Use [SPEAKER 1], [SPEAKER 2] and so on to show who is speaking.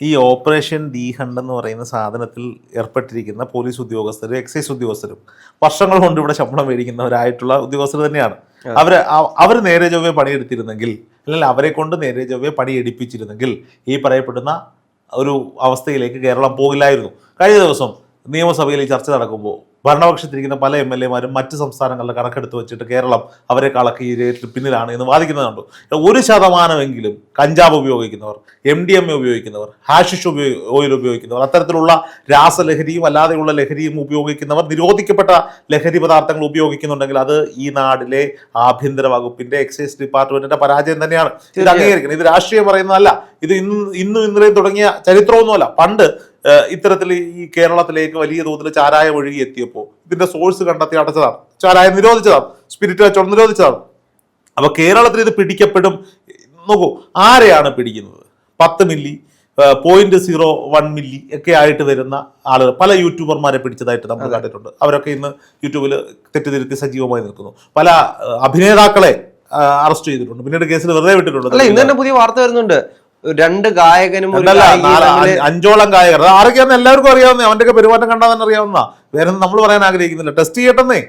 [SPEAKER 1] ഈ operation D hunt എന്ന് പറയുന്ന സാധനത്തിൽ ഏർപ്പെട്ടിരിക്കുന്ന പോലീസ് ഉദ്യോഗസ്ഥരും എക്സൈസ് ഉദ്യോഗസ്ഥരും വർഷങ്ങൾ കൊണ്ട് ഇവിടെ ശമ്പളം മേടിക്കുന്നവരായിട്ടുള്ള ഉദ്യോഗസ്ഥർ തന്നെയാണ്. അവർ അവർ നേരെ ചൊവ്വേ പണിയെടുത്തിരുന്നെങ്കിൽ അല്ലെങ്കിൽ അവരെ കൊണ്ട് നേരെ ചൊവ്വേ പണിയെടുപ്പിച്ചിരുന്നെങ്കിൽ ഈ പറയപ്പെടുന്ന ഒരു അവസ്ഥയിലേക്ക് കേരളം പോകില്ലായിരുന്നു. കഴിഞ്ഞ ദിവസം നിയമസഭയിൽ ഈ ചർച്ച നടക്കുമ്പോൾ ഭരണപക്ഷത്തിരിക്കുന്ന പല എം എൽ എമാരും മറ്റ് സംസ്ഥാനങ്ങളുടെ കണക്കെടുത്ത് വെച്ചിട്ട് കേരളം അവരെ കളക്ക് ഈ പിന്നിലാണ് എന്ന് വാദിക്കുന്നുണ്ട് ഒരു ശതമാനമെങ്കിലും കഞ്ചാവ് ഉപയോഗിക്കുന്നവർ എം ഡി എം എ ഉപയോഗിക്കുന്നവർ ഹാഷിഷ് ഉപയോഗി ഓയിൽ ഉപയോഗിക്കുന്നവർ അത്തരത്തിലുള്ള രാസലഹരിയും അല്ലാതെയുള്ള ലഹരിയും ഉപയോഗിക്കുന്നവർ നിരോധിക്കപ്പെട്ട ലഹരി പദാർത്ഥങ്ങൾ ഉപയോഗിക്കുന്നുണ്ടെങ്കിൽ അത് ഈ നാടിലെ ആഭ്യന്തര വകുപ്പിന്റെ എക്സൈസ് ഡിപ്പാർട്ട്മെന്റിന്റെ പരാജയം തന്നെയാണ്. ഇത് അംഗീകരിക്കണം. ഇത് രാഷ്ട്രീയം പറയുന്നതല്ല. ഇത് ഇന്ന് ഇന്നും ഇന്നലെയും തുടങ്ങിയ ചരിത്രമൊന്നുമല്ല. പണ്ട് ഇത്തരത്തിൽ ഈ കേരളത്തിലേക്ക് വലിയ തോതിൽ ചാരായം ഒഴുകി എത്തിയപ്പോൾ ഇതിന്റെ സോഴ്സ് കണ്ടെത്തി അടച്ചതാണ്. ചാരായം നിരോധിച്ചതാണ്. സ്പിരിറ്റ് കച്ചവടം നിരോധിച്ചതാണ്. അപ്പൊ കേരളത്തിൽ ഇത് പിടിക്കപ്പെടും. നോക്കൂ ആരെയാണ് പിടിക്കുന്നത്? പത്ത് milli point zero one milli ഒക്കെ ആയിട്ട് വരുന്ന ആളുകൾ പല യൂട്യൂബർമാരെ പിടിച്ചതായിട്ട് നമ്മൾ കണ്ടിട്ടുണ്ട്. അവരൊക്കെ ഇന്ന് യൂട്യൂബിൽ തെറ്റിദ്ധരുത്തി സജീവമായി നിൽക്കുന്നു. പല അഭിനേതാക്കളെ അറസ്റ്റ് ചെയ്തിട്ടുണ്ട്. പിന്നീട് കേസിൽ വെറുതെ വിട്ടിട്ടുണ്ട്
[SPEAKER 2] ഇന്ന് തന്നെ പുതിയ വാർത്ത വരുന്നുണ്ട്. രണ്ട് ഗായകനും
[SPEAKER 1] അഞ്ചോളം ഗായകർ. ആരൊക്കെയാണെന്ന് ആരൊക്കെയാന്ന് എല്ലാവർക്കും അറിയാവുന്ന അവന്റെ ഒക്കെ പെരുമാറ്റം കണ്ടാൽ തന്നെ അറിയാവുന്ന വേറെ നമ്മൾ പറയാൻ ആഗ്രഹിക്കുന്നില്ല. ടെസ്റ്റ് ചെയ്യട്ടെന്നേ.